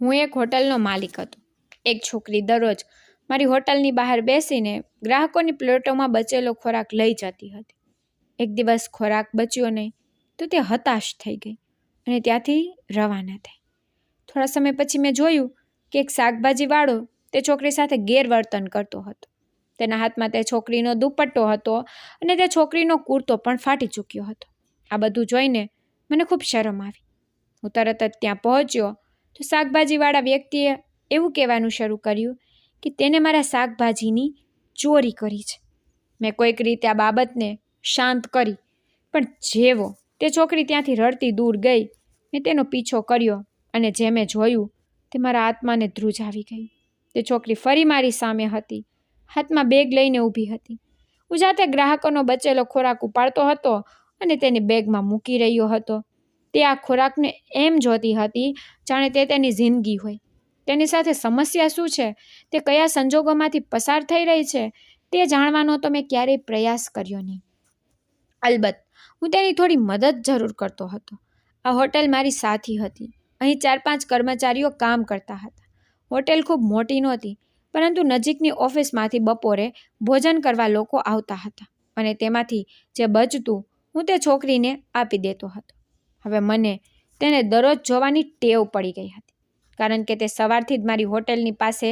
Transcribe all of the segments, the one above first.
હું એક હોટલનો માલિક હતો. એક છોકરી દરરોજ મારી હોટલની બહાર બેસીને ગ્રાહકોની પ્લેટોમાં બચેલો ખોરાક લઈ જતી હતી. એક દિવસ ખોરાક બચ્યો નહીં, તો તે હતાશ થઈ ગઈ અને ત્યાંથી રવાના થઈ. થોડા સમય પછી મેં જોયું કે એક શાકભાજીવાળો તે છોકરી સાથે ગેરવર્તન કરતો હતો. તેના હાથમાં તે છોકરીનો દુપટ્ટો હતો અને તે છોકરીનો કુર્તો પણ ફાટી ચૂક્યો હતો. આ બધું જોઈને મને ખૂબ શરમ આવી. હું તરત જ ત્યાં પહોંચ્યો તો શાકભાજીવાળા વ્યક્તિએ એવું કહેવાનું શરૂ કર્યું કે તેને મારા શાકભાજીની ચોરી કરી છે. મેં કોઈક રીતે આ બાબતને શાંત કરી, પણ જેવો તે છોકરી ત્યાંથી રડતી દૂર ગઈ, મેં તેનો પીછો કર્યો અને જે મેં જોયું તે મારા આત્માને ધ્રુજ આવી ગયું. તે છોકરી ફરી મારી સામે હતી, હાથમાં બેગ લઈને ઊભી હતી. હું જાતે ગ્રાહકોનો બચેલો ખોરાક ઉપાડતો હતો અને તેને બેગમાં મૂકી રહ્યો હતો. તે આ ખોરાકને એમ જોતી હતી, જાણે તે તેની જિંદગી હોય. તેની સાથે સમસ્યા શું છે? તે કયા સંજોગોમાંથી પસાર થઈ રહી છે? તે જાણવાનો તો મેં ક્યારેય પ્રયાસ કર્યો નહીં. અલબત્ત, હું તેની થોડી મદદ જરૂર કરતો હતો. આ હોટેલ મારી સાથી હતી. અહીં ચાર પાંચ કર્મચારીઓ કામ કરતા હતા. હોટેલ ખૂબ મોટી નહોતી, પરંતુ નજીકની ઓફિસમાંથી બપોરે ભોજન કરવા લોકો આવતા હતા અને તેમાંથી જે બચતું, હું તે છોકરીને આપી દેતો હતો. હવે મને તેને દરરોજ જોવાની ટેવ પડી ગઈ હતી, કારણ કે તે સવારથી જ મારી હોટેલની પાસે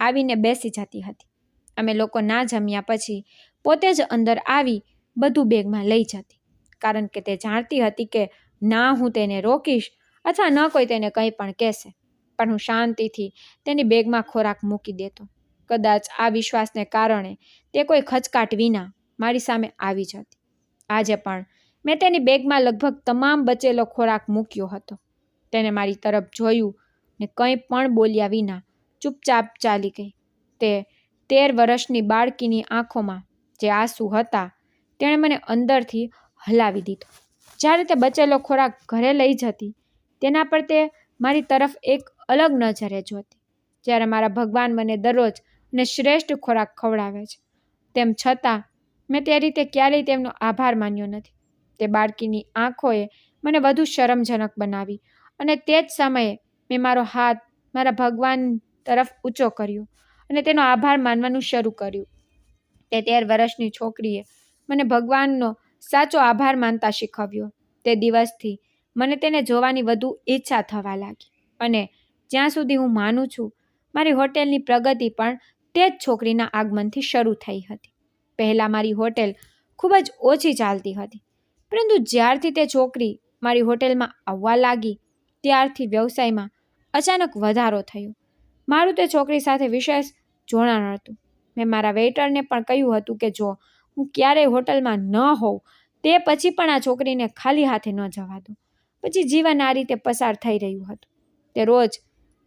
આવીને બેસી જતી હતી. અમે લોકો ના જમ્યા પછી પોતે જ અંદર આવી બધું બેગમાં લઈ જતી, કારણ કે તે જાણતી હતી કે ના હું તેને રોકીશ અથવા ન કોઈ તેને કંઈ પણ કહેશે. પણ હું શાંતિથી તેની બેગમાં ખોરાક મૂકી દેતો. કદાચ આ વિશ્વાસને કારણે તે કોઈ ખચકાટ વિના મારી સામે આવી જતી. આજે પણ મેં તેની બેગમાં લગભગ તમામ બચેલો ખોરાક મૂક્યો હતો. તેને મારી તરફ જોયું ને કંઈ પણ બોલ્યા વિના ચૂપચાપ ચાલી ગઈ. તે તેર વર્ષની બાળકીની આંખોમાં જે આંસુ હતા, તેણે મને અંદરથી હલાવી દીધો. જ્યારે તે બચેલો ખોરાક ઘરે લઈ જતી, તેના પર તે મારી તરફ એક અલગ નજરે જોતી, જ્યારે મારા ભગવાન મને દરરોજ અને શ્રેષ્ઠ ખોરાક ખવડાવે છે. તેમ છતાં, મેં તે રીતે ક્યારેય તેમનો આભાર માન્યો નથી. તે બાળકીની આંખોએ મને વધુ શરમજનક બનાવી અને તે જ સમયે મેં મારો હાથ મારા ભગવાન તરફ ઊંચો કર્યો અને તેનો આભાર માનવાનું શરૂ કર્યું. તે તેર વર્ષની છોકરીએ મને ભગવાનનો સાચો આભાર માનતા શીખવ્યો. તે દિવસથી મને તેને જોવાની વધુ ઈચ્છા થવા લાગી અને જ્યાં સુધી હું માનું છું, મારી હોટેલની પ્રગતિ પણ તે જ છોકરીના આગમનથી શરૂ થઈ હતી. પહેલાં મારી હોટેલ ખૂબ જ ઓછી ચાલતી હતી. પરંતુ જ્યારથી તે છોકરી મારી હોટેલમાં આવવા લાગી, ત્યારથી વ્યવસાયમાં અચાનક વધારો થયો. મારું તે છોકરી સાથે વિશેષ જોડાણ હતું. મેં મારા વેઇટરને પણ કહ્યું હતું કે, જો હું ક્યારેય હોટલમાં ન હોઉં, તે પછી પણ આ છોકરીને ખાલી હાથે ન જવા દઉં પછી જીવન આ રીતે પસાર થઈ રહ્યું હતું. તે રોજ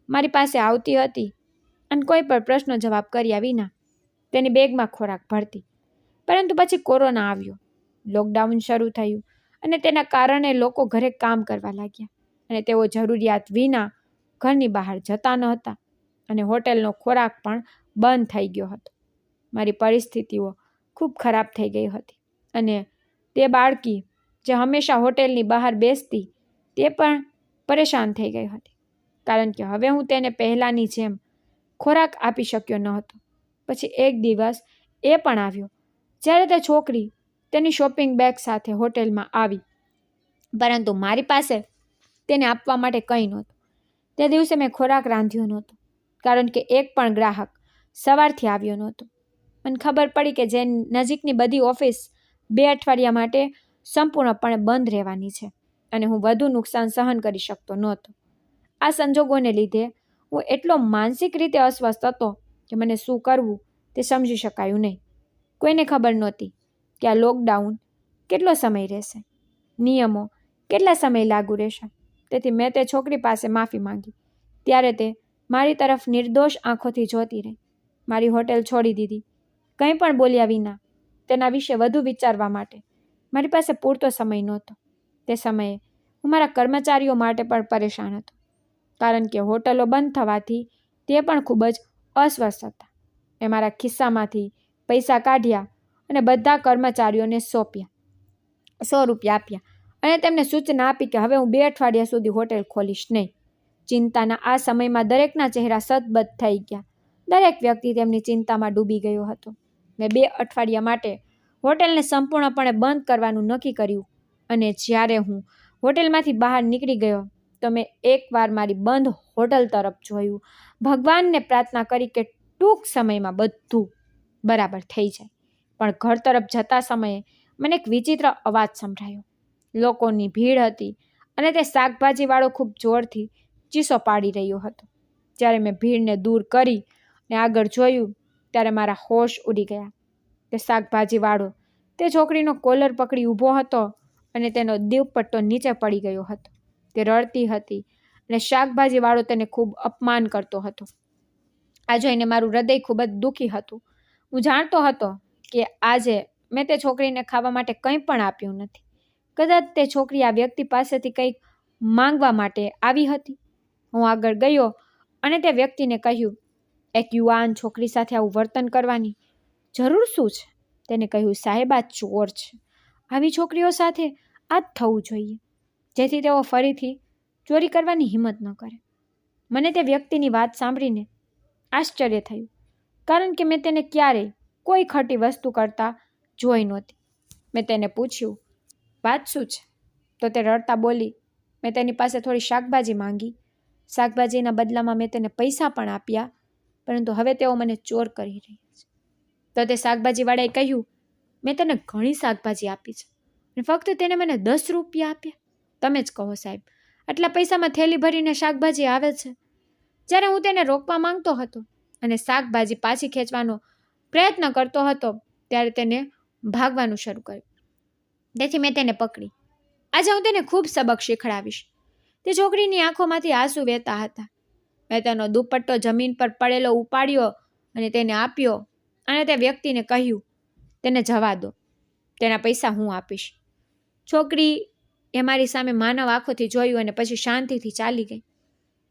મારી પાસે આવતી હતી અને કોઈ પણ પ્રશ્નો જવાબ કર્યા વિના તેની બેગમાં ખોરાક ભરતી. પરંતુ પછી કોરોના આવ્યો. લોકડાઉન શરૂ થયું અને તેના કારણે લોકો ઘરે કામ કરવા લાગ્યા અને તેઓ જરૂરિયાત વિના ઘરની બહાર જતા ન હતા અને હોટેલનો ખોરાક પણ બંધ થઈ ગયો હતો. મારી પરિસ્થિતિઓ ખૂબ ખરાબ થઈ ગઈ હતી અને તે બાળકી જે હંમેશા હોટેલની બહાર બેસતી તે પણ પરેશાન થઈ ગઈ હતી કારણ કે હવે હું તેને પહેલાંની જેમ ખોરાક આપી શક્યો ન હતો. પછી એક દિવસ એ પણ આવ્યો. જ્યારે તે છોકરી તેની શોપિંગ બેગ સાથે હોટેલમાં આવી. પરંતુ મારી પાસે તેને આપવા માટે કંઈ નહોતું. તે દિવસે મેં ખોરાક રાંધ્યો નહોતો, કારણ કે એક પણ ગ્રાહક સવારથી આવ્યો નહોતો. મને ખબર પડી કે જે નજીકની બધી ઓફિસ બે અઠવાડિયા માટે સંપૂર્ણપણે બંધ રહેવાની છે અને હું વધુ નુકસાન સહન કરી શકતો નહોતો. આ સંજોગોને લીધે હું એટલો માનસિક રીતે અસ્વસ્થ હતો કે મને શું કરવું તે સમજી શકાયું નહીં. કોઈને ખબર નહોતી કે આ લોકડાઉન કેટલો સમય રહેશે? નિયમો કેટલા સમય લાગુ રહેશે? તેથી મેં તે છોકરી પાસે માફી માંગી. ત્યારે તે મારી તરફ નિર્દોષ આંખોથી જોતી રહી. મારી હોટેલ છોડી દીધી. કંઈ પણ બોલ્યા વિના તેના વિશે વધુ વિચારવા માટે મારી પાસે પૂરતો સમય નહોતો. તે સમયે હું મારા કર્મચારીઓ માટે પણ પરેશાન હતો. કારણ કે હોટલો બંધ થવાથી તે પણ ખૂબ જ અસ્વસ્થ હતા. મેં મારા ખિસ્સામાંથી પૈસા કાઢ્યા અને બધા કર્મચારીઓને સોંપ્યા. સો રૂપિયા આપ્યા અને તેમને સૂચના આપી કે હવે હું બે અઠવાડિયા સુધી હોટેલ ખોલીશ નહીં. ચિંતાના આ સમયમાં દરેકના ચહેરા સદબદ થઈ ગયા. દરેક વ્યક્તિ તેમની ચિંતામાં ડૂબી ગયો હતો મેં બે અઠવાડિયા માટે હોટેલને સંપૂર્ણપણે બંધ કરવાનું નક્કી કર્યું. અને જ્યારે હું હોટેલમાંથી બહાર નીકળી ગયો તો મેં એકવાર મારી બંધ હોટલ તરફ જોયું. ભગવાનને પ્રાર્થના કરી કે ટૂંક સમયમાં બધું બરાબર થઈ જાય. પણ ઘર તરફ જતા સમયે મને એક વિચિત્ર અવાજ સંભળાયો. લોકોની ભીડ હતી અને તે શાકભાજીવાળો ખૂબ જોરથી ચીસો પાડી રહ્યો હતો. જ્યારે મેં ભીડને દૂર કરી ને આગળ જોયું ત્યારે મારા હોશ ઉડી ગયા. તે શાકભાજીવાળો તે છોકરીનો કોલર પકડી ઊભો હતો અને તેનો દીવપટ્ટો નીચે પડી ગયો હતો. તે રડતી હતી અને શાકભાજીવાળો તેને ખૂબ અપમાન કરતો હતો. આ જોઈને મારું હૃદય ખૂબ જ દુઃખી હતું. હું જાણતો હતો કે આજે મેં તે છોકરીને ખાવા માટે કંઈ પણ આપ્યું નથી. કદાચ તે છોકરી આ વ્યક્તિ પાસેથી કંઈક માંગવા માટે આવી હતી. હું આગળ ગયો અને તે વ્યક્તિને કહ્યું, એક યુવાન છોકરી સાથે આવું વર્તન કરવાની જરૂર શું છે? તેને કહ્યું, સાહેબ, આ ચોર છે. આવી છોકરીઓ સાથે આ જ થવું જોઈએ. જેથી તેઓ ફરીથી ચોરી કરવાની હિંમત ન કરે. મને તે વ્યક્તિની વાત સાંભળીને આશ્ચર્ય થયું, કારણ કે મેં તેને ક્યારેય કોઈ ખટી વસ્તુ કરતા જોઈ નહોતી. મેં તેને પૂછ્યું, વાત શું છે? તો તે રડતા બોલી, મેં તેની પાસે થોડી શાકભાજી માંગી. શાકભાજીના બદલામાં મેં તેને પૈસા પણ આપ્યા, પરંતુ હવે તેઓ મને ચોર કરી રહ્યા છે. તો તે શાકભાજીવાળાએ કહ્યું, મેં તેને ઘણી શાકભાજી આપી છે, અને ફક્ત તેને મને દસ રૂપિયા આપ્યા. તમે જ કહો સાહેબ, આટલા પૈસામાં થેલી ભરીને શાકભાજી આવે છે. જ્યારે હું તેને રોકવા માંગતો હતો અને શાકભાજી પાછી ખેંચવાનો પ્રયત્ન કરતો હતો ત્યારે તેને ભાગવાનું શરૂ કર્યું. તેથી મેં તેને પકડી. આજે હું તેને ખૂબ સબક શીખડાવીશ. તે છોકરીની આંખોમાંથી આંસુ વહેતા હતા. મેં તેનો દુપટ્ટો જમીન પર પડેલો ઉપાડ્યો અને તેને આપ્યો અને તે વ્યક્તિને કહ્યું, તેને જવા દો. તેના પૈસા હું આપીશ. છોકરી એ મારી સામે માનવ આંખોથી જોયું અને પછી શાંતિથી ચાલી ગઈ.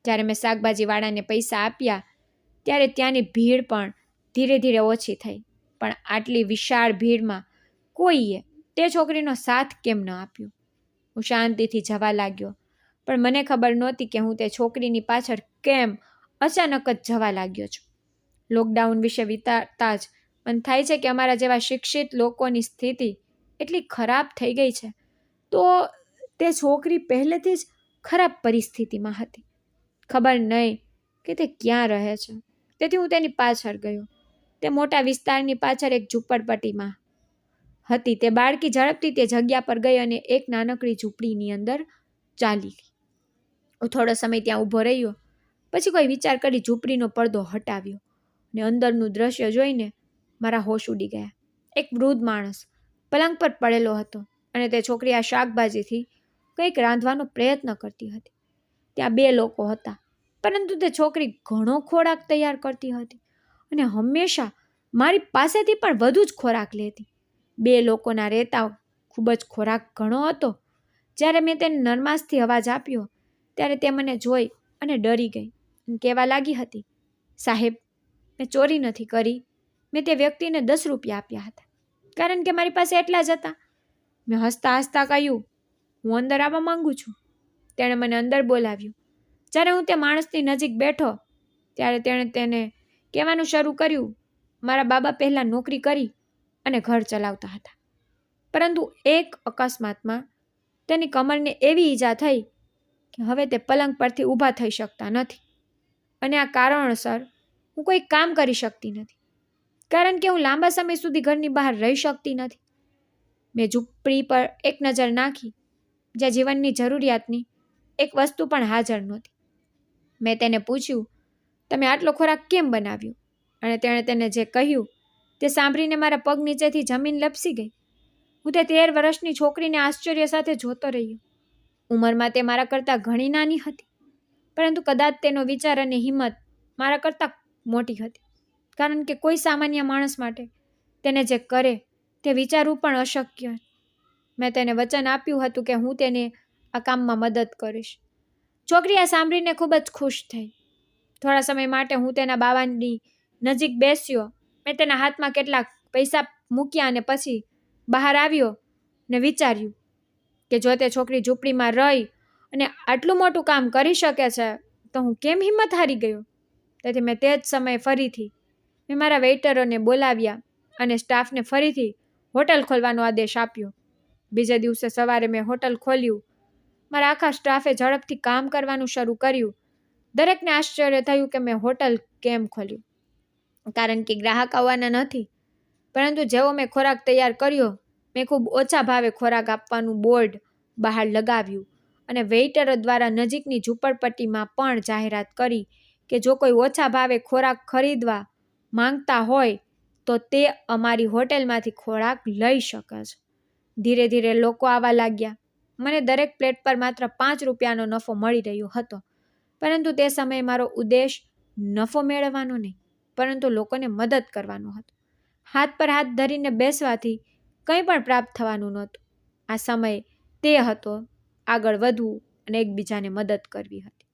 જ્યારે મેં શાકભાજીવાળાને પૈસા આપ્યા, ત્યારે ત્યાંની ભીડ પણ ધીરે ધીરે ઓછી થઈ. પણ આટલી વિશાળ ભીડમાં કોઈએ તે છોકરીનો સાથ કેમ ન આપ્યો? હું શાંતિથી જવા લાગ્યો, પણ મને ખબર નહોતી કે હું તે છોકરીની પાછળ કેમ અચાનક જ જવા લાગ્યો છું. લોકડાઉન વિશે વિતારતા જ મને થાય છે કે અમારા જેવા શિક્ષિત લોકોની સ્થિતિ એટલી ખરાબ થઈ ગઈ છે. તો તે છોકરી પહેલેથી જ ખરાબ પરિસ્થિતિમાં હતી. ખબર નહીં કે તે ક્યાં રહે છે. તેથી હું તેની પાછળ ગયો. તે મોટા વિસ્તારની પાછળ એક ઝૂંપડપટ્ટીમાં હતી. તે બાળકી ઝડપથી તે જગ્યા પર ગઈ અને એક નાનકડી ઝૂંપડીની અંદર ચાલી હું થોડો સમય ત્યાં ઊભો રહ્યો, પછી કોઈ વિચાર કરી ઝૂંપડીનો પડદો હટાવ્યો અને અંદરનું દ્રશ્ય જોઈને મારા હોશ ઉડી ગયા. એક વૃદ્ધ માણસ પલંગ પર પડેલો હતો અને તે છોકરી આ શાકભાજીથી કંઈક રાંધવાનો પ્રયત્ન કરતી હતી. ત્યાં બે લોકો હતા, પરંતુ તે છોકરી ઘણો ખોરાક તૈયાર કરતી હતી. અને હંમેશા મારી પાસેથી પણ વધુ જ ખોરાક લેતી. બે લોકોના રહેતા ખૂબ જ ખોરાક ઘણો હતો. જ્યારે મેં તેને નરમાસથી અવાજ આપ્યો, ત્યારે તે મને જોઈ અને ડરી ગઈ કહેવા લાગી હતી, સાહેબ, મેં ચોરી નથી કરી. મેં તે વ્યક્તિને દસ રૂપિયા આપ્યા હતા. કારણ કે મારી પાસે એટલા જ હતા. મેં હસતા હસતા કહ્યું, હું અંદર આવવા માંગુ છું. તેણે મને અંદર બોલાવ્યું. જ્યારે હું તે માણસની નજીક બેઠો, ત્યારે તેણે તેને કહેવાનું શરૂ કર્યું, મારા બાબા પહેલાં નોકરી કરી અને ઘર ચલાવતા હતા. પરંતુ એક અકસ્માતમાં તેની કમરને એવી ઈજા થઈ કે હવે તે પલંગ પરથી ઊભા થઈ શકતા નથી અને આ કારણસર હું કોઈ કામ કરી શકતી નથી. કારણ કે હું લાંબા સમય સુધી ઘરની બહાર રહી શકતી નથી. મેં ઝૂંપડી પર એક નજર નાખી, જ્યાં જીવનની જરૂરિયાતની એક વસ્તુ પણ હાજર નહોતી. મેં તેને પૂછ્યું તમે આટલો ખોરાક કેમ બનાવ્યો? અને તેણે તેને જે કહ્યું, તે સાંભળીને મારા પગ નીચેથી જમીન લપસી ગઈ. હું તે તેર વર્ષની છોકરીને આશ્ચર્ય સાથે જોતો રહ્યો. ઉંમરમાં તે મારા કરતાં ઘણી નાની હતી, પરંતુ કદાચ તેનો વિચાર અને હિંમત મારા કરતાં મોટી હતી, કારણ કે કોઈ સામાન્ય માણસ માટે તેને જે કરે તે વિચારવું પણ અશક્ય મેં તેને વચન આપ્યું હતું કે હું તેને આ કામમાં મદદ કરીશ. છોકરી આ સાંભળીને ખૂબ જ ખુશ થઈ. થોડા સમય માટે હું તેના બાવાની નજીક બેસ્યો. મેં તેના હાથમાં કેટલાક પૈસા મૂક્યા અને પછી બહાર આવ્યો ને વિચાર્યું કે જો તે છોકરી ઝૂંપડીમાં રહી અને આટલું મોટું કામ કરી શકે છે, તો હું કેમ હિંમત હારી ગયો? તેથી મેં તે જ સમયે ફરીથી મેં મારા વેઇટરોને બોલાવ્યા અને સ્ટાફને ફરીથી હોટલ ખોલવાનો આદેશ આપ્યો. બીજે દિવસે સવારે મેં હોટલ ખોલ્યું. મારા આખા સ્ટાફે ઝડપથી કામ કરવાનું શરૂ કર્યું. દરેકને આશ્ચર્ય થયું કે મેં હોટલ કેમ ખોલ્યું? કારણ કે ગ્રાહક આવવાના નથી. પરંતુ જેવો મેં ખોરાક તૈયાર કર્યો, મેં ખૂબ ઓછા ભાવે ખોરાક આપવાનું બોર્ડ બહાર લગાવ્યું અને વેઇટરો દ્વારા નજીકની ઝૂંપડપટ્ટીમાં પણ જાહેરાત કરી કે જો કોઈ ઓછા ભાવે ખોરાક ખરીદવા માંગતા હોય, તો તે અમારી હોટેલમાંથી ખોરાક લઈ શકે છે. ધીરે ધીરે લોકો આવવા લાગ્યા. મને દરેક પ્લેટ પર માત્ર પાંચ રૂપિયાનો નફો મળી રહ્યો હતો. પરંતુ તે સમયે મારો ઉદ્દેશ નફો મેળવવાનો નહીં, પરંતુ લોકોને મદદ કરવાનો હતો. હાથ પર હાથ ધરીને બેસવાથી કંઈ પણ પ્રાપ્ત થવાનું નહોતું. આ સમય તે હતો, આગળ વધવું અને એકબીજાને મદદ કરવી હતી.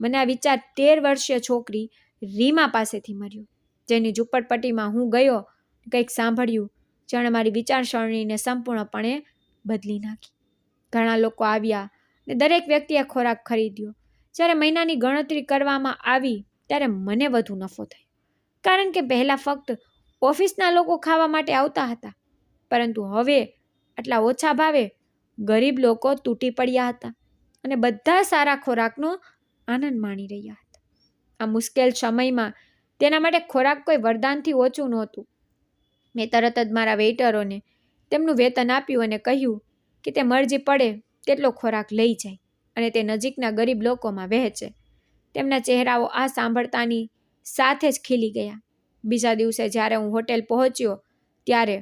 મને આ વિચાર તેર વર્ષીય છોકરી રીમા પાસેથી મળ્યો, જેની ઝુંપડપટ્ટીમાં હું ગયો કંઈક સાંભળ્યું, જેણે મારી વિચારસરણીને સંપૂર્ણપણે બદલી નાખી. ઘણા લોકો આવ્યા ને દરેક વ્યક્તિએ ખોરાક ખરીદ્યો. જ્યારે મહિનાની ગણતરી કરવામાં આવી ત્યારે મને વધુ નફો થયો. કારણ કે પહેલાં ફક્ત ઓફિસના લોકો ખાવા માટે આવતા હતા. પરંતુ હવે આટલા ઓછા ભાવે ગરીબ લોકો તૂટી પડ્યા હતા અને બધા સારા ખોરાકનો આનંદ માણી રહ્યા હતા. આ મુશ્કેલ સમયમાં તેના માટે ખોરાક કોઈ વરદાનથી ઓછું નહોતું. મેં તરત જ મારા વેઇટરોને તેમનું વેતન આપ્યું અને કહ્યું કે તે મરજી પડે તેટલો ખોરાક લઈ જાય. અને તે નજીકના ગરીબ લોકોમાં વહેંચે તેમના ચહેરાઓ આ સાંભળતાની સાથે જ ખીલી ગયા. બીજા દિવસે જ્યારે હું હોટેલ પહોંચ્યો, ત્યારે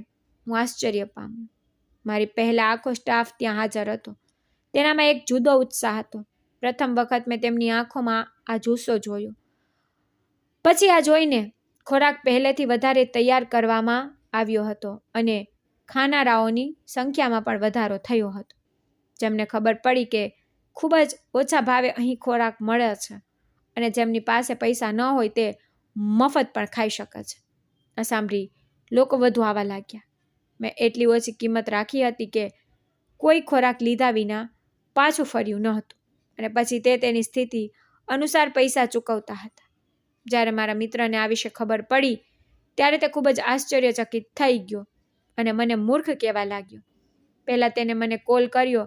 હું આશ્ચર્ય પામ્યો. મારી પહેલાં આખો સ્ટાફ ત્યાં હાજર હતો. તેનામાં એક જુદો ઉત્સાહ હતો. પ્રથમ વખત મેં તેમની આંખોમાં આ જુસ્સો જોયો. પછી આ જોઈને ખોરાક પહેલેથી વધારે તૈયાર કરવામાં આવ્યો હતો અને ખાનારાઓની સંખ્યામાં પણ વધારો થયો હતો. જેમને ખબર પડી કે ખૂબ જ ઓછા ભાવે અહીં ખોરાક મળે છે અને જેમની પાસે પૈસા ન હોય તે મફત પણ ખાઈ શકે છે. આ સાંભળી લોકો વધુ આવવા લાગ્યા. મેં એટલી ઓછી કિંમત રાખી હતી કે કોઈ ખોરાક લીધા વિના પાછું ફર્યું ન હતું અને પછી તે તેની સ્થિતિ અનુસાર પૈસા ચૂકવતા હતા. જ્યારે મારા મિત્રને આ વિશે ખબર પડી ત્યારે તે ખૂબ જ આશ્ચર્યચકિત થઈ ગયો અને મને મૂર્ખ કહેવા લાગ્યો. પહેલાં તેને મને કોલ કર્યો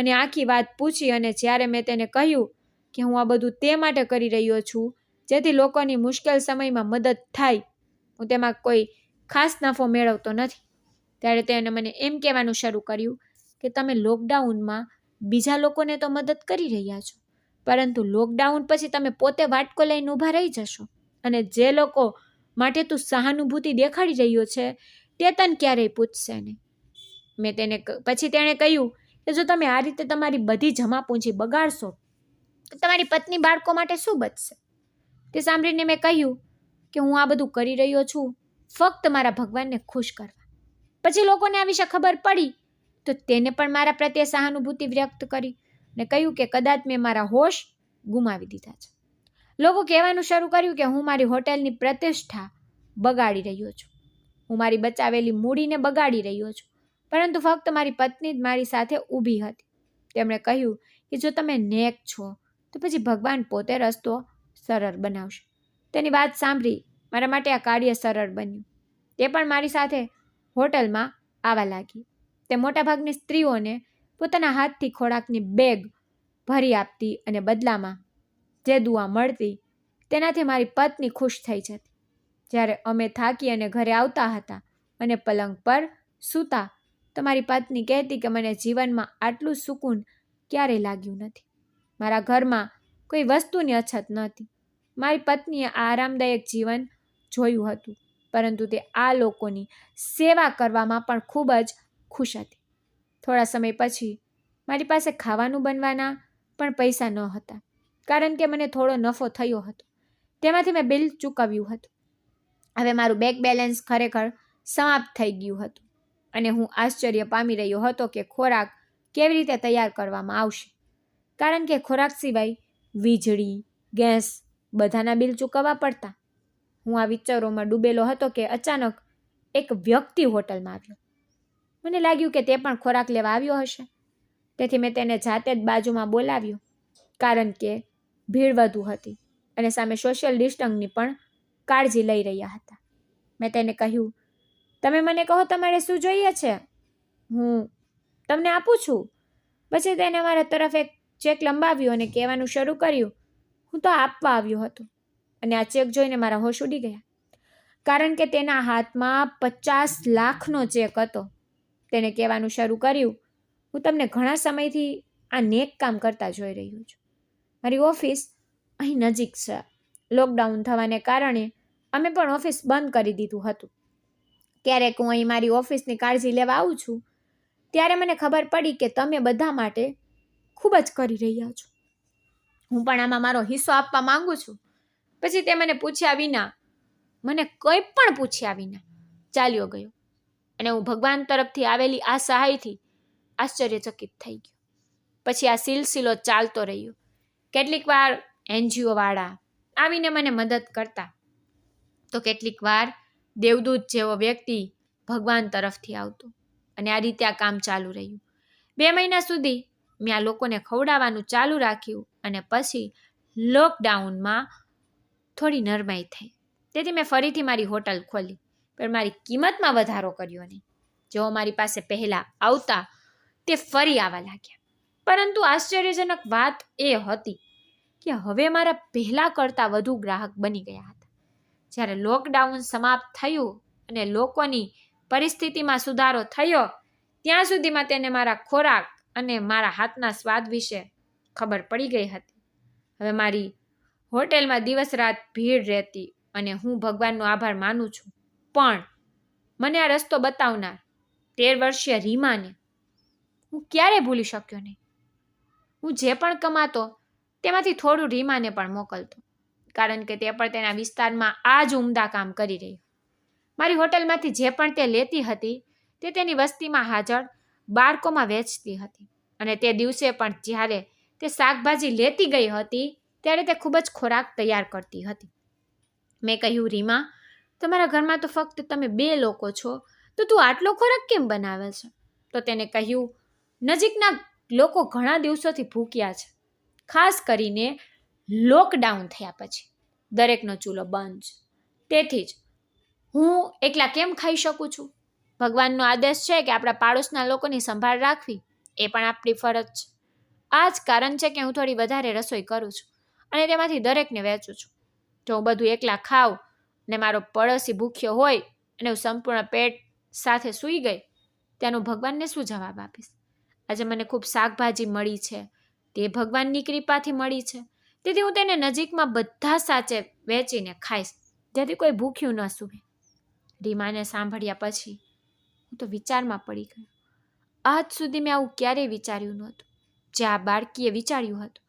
અને આખી વાત પૂછી અને જ્યારે મેં તેને કહ્યું કે હું આ બધું તે માટે કરી રહ્યો છું, જેથી લોકોની મુશ્કેલ સમયમાં મદદ થાય, હું તેમાં કોઈ ખાસ નફો મેળવતો નથી. ત્યારે તેને મને એમ કહેવાનું શરૂ કર્યું કે તમે લોકડાઉનમાં બીજા લોકોને તો મદદ કરી રહ્યા છો, પરંતુ લોકડાઉન પછી તમે પોતે વાટકો લઈને ઊભા રહી જશો અને જે લોકો માટે તું સહાનુભૂતિ દેખાડી રહ્યો છે, તે તને ક્યારેય પૂછશે નહીં. મેં તેને પછી તેણે કહ્યું કે જો તમે આ રીતે તમારી બધી જમા પૂંજી બગાડશો, તો તમારી પત્ની બાળકો માટે શું બચશે? તે સાંભળીને મેં કહ્યું કે હું આ બધું કરી રહ્યો છું, ફક્ત મારા ભગવાનને ખુશ કરવા. પછી લોકોને આ વિશે ખબર પડી, તો તેને પણ મારા પ્રત્યે સહાનુભૂતિ વ્યક્ત કરી ને કહ્યું કે કદાચ મેં મારા હોશ ગુમાવી દીધા છે. લોકો કહેવાનું શરૂ કર્યું કે હું મારી હોટેલની પ્રતિષ્ઠા બગાડી રહ્યો છું. હું મારી બચાવેલી મૂડીને બગાડી રહ્યો છું. પરંતુ ફક્ત મારી પત્ની જ મારી સાથે ઊભી હતી. તેમણે કહ્યું કે જો તમે નેક છો, તો પછી ભગવાન પોતે રસ્તો સરળ બનાવશે. તેની વાત સાંભળી મારા માટે આ કાર્ય સરળ બન્યું. તે પણ મારી સાથે હોટલમાં આવવા લાગી. તે મોટાભાગની સ્ત્રીઓને પોતાના હાથથી ખોરાકની બેગ ભરી આપતી અને બદલામાં જે દુઆ મળતી, તેનાથી મારી પત્ની ખુશ થઈ જતી. જ્યારે અમે થાકી અને ઘરે આવતા હતા અને પલંગ પર સૂતા તો મારી પત્ની કહેતી કે મને જીવનમાં આટલું સુકૂન ક્યારેય લાગ્યું નથી. મારા ઘરમાં કોઈ વસ્તુની અછત નહોતી. મારી પત્નીએ આરામદાયક જીવન જોયું હતું, પરંતુ તે આ લોકોની સેવા કરવામાં પણ ખૂબ જ ખુશ હતી. થોડા સમય પછી મારી પાસે ખાવાનું બનવાના પણ પૈસા ન હતા કારણ કે મને થોડો નફો થયો હતો. તેમાંથી મેં બિલ ચૂકવ્યું હતું. હવે મારું બેંક બેલેન્સ ખરેખર સમાપ્ત થઈ ગયું હતું. અને હું આશ્ચર્ય પામી રહ્યો હતો કે ખોરાક કેવી રીતે તૈયાર કરવામાં આવશે. કારણ કે ખોરાક સિવાય વીજળી, ગેસ બધાના બિલ ચૂકવવા પડતા. હું આ વિચારોમાં ડૂબેલો હતો કે અચાનક એક વ્યક્તિ હોટલમાં આવ્યો. મને લાગ્યું કે તે પણ ખોરાક લેવા આવ્યો હશે. તેથી મેં તેને જાતે જ બાજુમાં બોલાવ્યો, કારણ કે ભીડ વધુ હતી અને સામે સોશિયલ ડિસ્ટન્સની પણ કાળજી લઈ રહ્યા હતા. મેં તેને કહ્યું તમે મને કહો તમારે શું જોઈએ છે? હું તમને આપું છું. પછી તેને મારા તરફ એક ચેક લંબાવ્યો અને કહેવાનું શરૂ કર્યું. હું તો આપવા આવ્યો હતો. અને આ ચેક જોઈને મારા હોશ ઉડી ગયા. કારણ કે તેના હાથમાં પચાસ લાખનો ચેક હતો. તેને કહેવાનું શરૂ કર્યું. હું તમને ઘણા સમયથી આ નેક કામ કરતા જોઈ રહ્યો છું. મારી ઓફિસ અહીં નજીક છે. લોકડાઉન થવાને કારણે અમે પણ ઓફિસ બંધ કરી દીધું હતું. ક્યારેક હું અહીં મારી ઓફિસની કાળજી લેવા આવું છું, ત્યારે મને ખબર પડી કે તમે બધા માટે ખૂબ જ કરી રહ્યા છો. હું પણ આમાં મારો હિસ્સો આપવા માંગુ છું. પછી તે મને પૂછ્યા વિના, મને કંઈ પણ પૂછ્યા વિના ચાલ્યો ગયો અને હું ભગવાન તરફથી આવેલી આ સહાયથી આશ્ચર્યચકિત થઈ ગયો. પછી આ સિલસિલો ચાલતો રહ્યો. કેટલીક વાર એનજીઓવાળા આવીને મને મદદ કરતા. તો કેટલીક વાર દેવદૂત જેવો વ્યક્તિ ભગવાન તરફથી આવતો અને આ રીતે આ કામ ચાલુ રહ્યું. બે મહિના સુધી મેં આ લોકોને ખવડાવવાનું ચાલુ રાખ્યું અને પછી લોકડાઉનમાં થોડી નરમાઈ થઈ. તેથી મેં ફરીથી મારી હોટલ ખોલી, પણ મારી કિંમતમાં વધારો કર્યો નહીં. જેઓ મારી પાસે પહેલાં આવતા તે ફરી આવવા લાગ્યા. પરંતુ આશ્ચર્યજનક વાત એ હતી કે હવે મારા પહેલાં કરતાં વધુ ગ્રાહક બની ગયા હતા. જ્યારે લોકડાઉન સમાપ્ત થયું અને લોકોની પરિસ્થિતિમાં સુધારો થયો, ત્યાં સુધીમાં તેને મારા ખોરાક અને મારા હાથના સ્વાદ વિશે ખબર પડી ગઈ હતી. હવે મારી હોટેલમાં દિવસ રાત ભીડ રહેતી અને હું ભગવાનનો આભાર માનું છું. પણ મને આ રસ્તો બતાવનાર તેર વર્ષીય રીમાને હું ક્યારે ભૂલી શક્યો નહીં? હું જે પણ કમાતો તેમાંથી થોડું રીમાને પણ મોકલતો. કારણ કે તે પણ તેના વિસ્તારમાં આ જ ઉમદા કામ કરી રહ્યું. મારી હોટલમાંથી જે પણ તે લેતી હતી, તે તેની વસ્તીમાં હાજર બાળકોમાં વેચતી હતી. અને તે દિવસે પણ જ્યારે તે શાકભાજી લેતી ગઈ હતી, ત્યારે તે ખૂબ જ ખોરાક તૈયાર કરતી હતી. મેં કહ્યું, રીમા, તમારા ઘરમાં તો ફક્ત તમે બે લોકો છો, તો તું આટલો ખોરાક કેમ બનાવે છે? તો તેને કહ્યું, નજીકના લોકો ઘણા દિવસોથી ભૂખ્યા છે, ખાસ કરીને લોકડાઉન થયા પછી. દરેકનો ચૂલો બંધ તેથી જ હું એકલા કેમ ખાઈ શકું છું? ભગવાનનો આદેશ છે કે આપણા પાડોશના લોકોની સંભાળ રાખવી એ પણ આપણી ફરજ છે. આ જ કારણ છે કે હું થોડી વધારે રસોઈ કરું છું અને તેમાંથી દરેકને વહેંચું છું. જો હું બધું એકલા ખાઉં ને મારો પડોશી ભૂખ્યો હોય અને હું સંપૂર્ણ પેટ સાથે સૂઈ ગઈ ત્યાંનું ભગવાનને શું જવાબ આપીશ? આજે મને ખૂબ શાકભાજી મળી છે. તે ભગવાનની કૃપાથી મળી છે. તેથી હું તેને નજીકમાં બધા સાચે વેચીને ખાઈશ. જેથી કોઈ ભૂખ્યું ન સૂવે. રીમાને સાંભળ્યા પછી હું તો વિચારમાં પડી ગયો. આજ સુધી મેં આવું ક્યારેય વિચાર્યું નહોતું જે આ બાળકીએ વિચાર્યું હતું.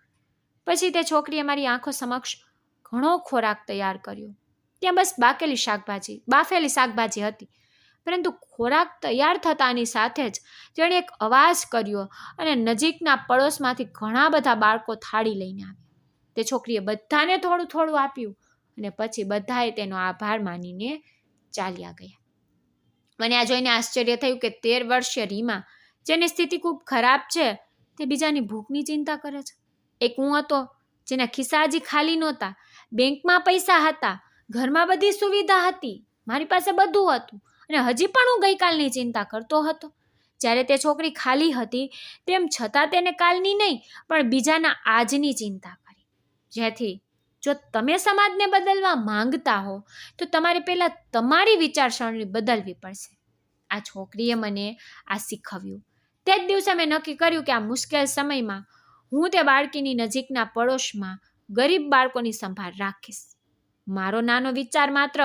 પછી તે છોકરીએ મારી આંખો સમક્ષ ઘણો ખોરાક તૈયાર કર્યો. ત્યાં બસ બાકેલી શાકભાજી, બાફેલી શાકભાજી હતી. પરંતુ ખોરાક તૈયાર થતાની સાથે જ તેણે એક અવાજ કર્યો અને નજીકના પડોશમાંથી ઘણા બધા બાળકો થાળી લઈને આવ્યા. તે છોકરીએ બધાને થોડું થોડું આપ્યું અને પછી બધાએ તેનો આભાર માનીને ચાલ્યા ગયા. મને આ જોઈને આશ્ચર્ય થયું કે તેર વર્ષીય રીમા, જેની સ્થિતિ ખૂબ ખરાબ છે, તે બીજાની ભૂખની ચિંતા કરે છે. એક હું હતો, જેના ખિસ્સા હજી ખાલી નહોતા. બેંકમાં પૈસા હતા, ઘરમાં બધી સુવિધા હતી, મારી પાસે બધું હતું અને હજી પણ હું ગઈકાલની ચિંતા કરતો હતો. જ્યારે તે છોકરી ખાલી હતી, તેમ છતાં તેને કાલની નહીં, પણ બીજાના આજની ચિંતા જેથી જો તમે સમાજને બદલવા માંગતા હો, તો તમારે પહેલાં તમારી વિચારસરણી બદલવી પડશે. આ છોકરીએ મને આ શીખવ્યું. તે જ દિવસે મેં નક્કી કર્યું કે આ મુશ્કેલ સમયમાં હું તે બાળકીની નજીકના પડોશમાં ગરીબ બાળકોની સંભાળ રાખીશ. મારો નાનો વિચાર માત્ર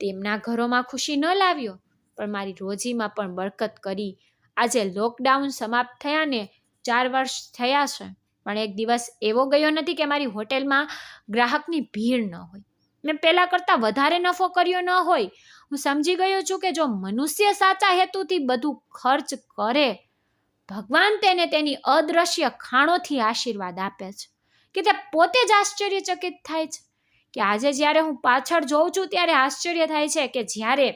તેમના ઘરોમાં ખુશી ન લાવ્યો, પણ મારી રોજીમાં પણ બરકત કરી. આજે લોકડાઉન સમાપ્ત થયાને ચાર વર્ષ થયા છે. પણ એક દિવસ એવો ગયો નથી કે મારી હોટેલમાં ગ્રાહકની ભીડ ન હોય. મેં પહેલાં કરતાં વધારે નફો કર્યો ન હોય. હું સમજી ગયો છું કે જો મનુષ્ય સાચા હેતુથી બધું ખર્ચ કરે, ભગવાન તેને તેની અદ્રશ્ય ખાણોથી આશીર્વાદ આપે છે. કે તે પોતે જ આશ્ચર્યચકિત થાય છે. કે આજે જ્યારે હું પાછળ જોઉં છું ત્યારે આશ્ચર્ય થાય છે કે જ્યારે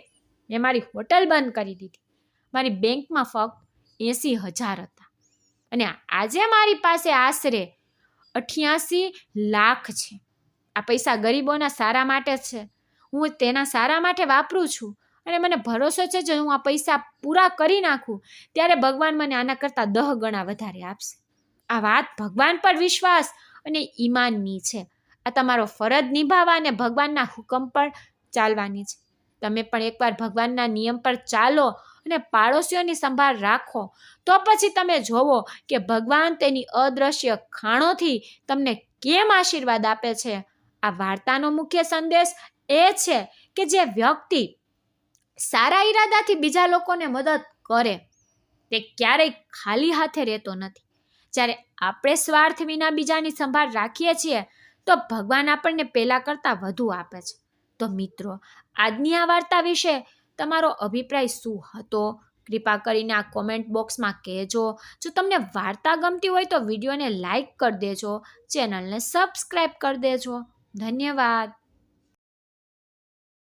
મેં મારી હોટલ બંધ કરી દીધી. મારી બેંકમાં ફક્ત એંસી હજાર હતા. અને આજે મારી પાસે આશરે અઠ્યાસી લાખ છે. આ પૈસા ગરીબોના સારા માટે છે. હું તેના સારા માટે વાપરું છું અને મને ભરોસો છે જો હું આ પૈસા પૂરા કરી નાખું, ત્યારે ભગવાન મને આના કરતાં દહ ગણા વધારે આપશે. આ વાત ભગવાન પર વિશ્વાસ અને ઈમાનની છે. આ તમારો ફરજ નિભાવવા અને ભગવાનના હુકમ પર ચાલવાની છે. તમે પણ એકવાર ભગવાનના નિયમ પર ચાલો અને પાડોશીઓની સંભાળ રાખો. તો પછી તમે જોવો કે ભગવાન તેની અદ્રશ્ય ખાણોથી તમને કેમ આશીર્વાદ આપે છે? આ વાર્તાનો મુખ્ય સંદેશ એ છે કે જે વ્યક્તિ સારા ઈરાદાથી બીજા લોકોને મદદ કરે, તે ક્યારેય ખાલી હાથે રહેતો નથી. જ્યારે આપણે સ્વાર્થ વિના બીજાની સંભાળ રાખીએ છીએ, તો ભગવાન આપણને પહેલાં કરતાં વધુ આપે છે. તો મિત્રો, આજની આ વાર્તા વિશે તમારો અભિપ્રાય શું હતો? કૃપા કરીને આ કોમેન્ટ બોક્સમાં કહેજો. જો તમને વાર્તા ગમતી હોય તો વિડીયોને લાઇક કરી દેજો. ચેનલને સબસ્ક્રાઈબ કરી દેજો. ધન્યવાદ.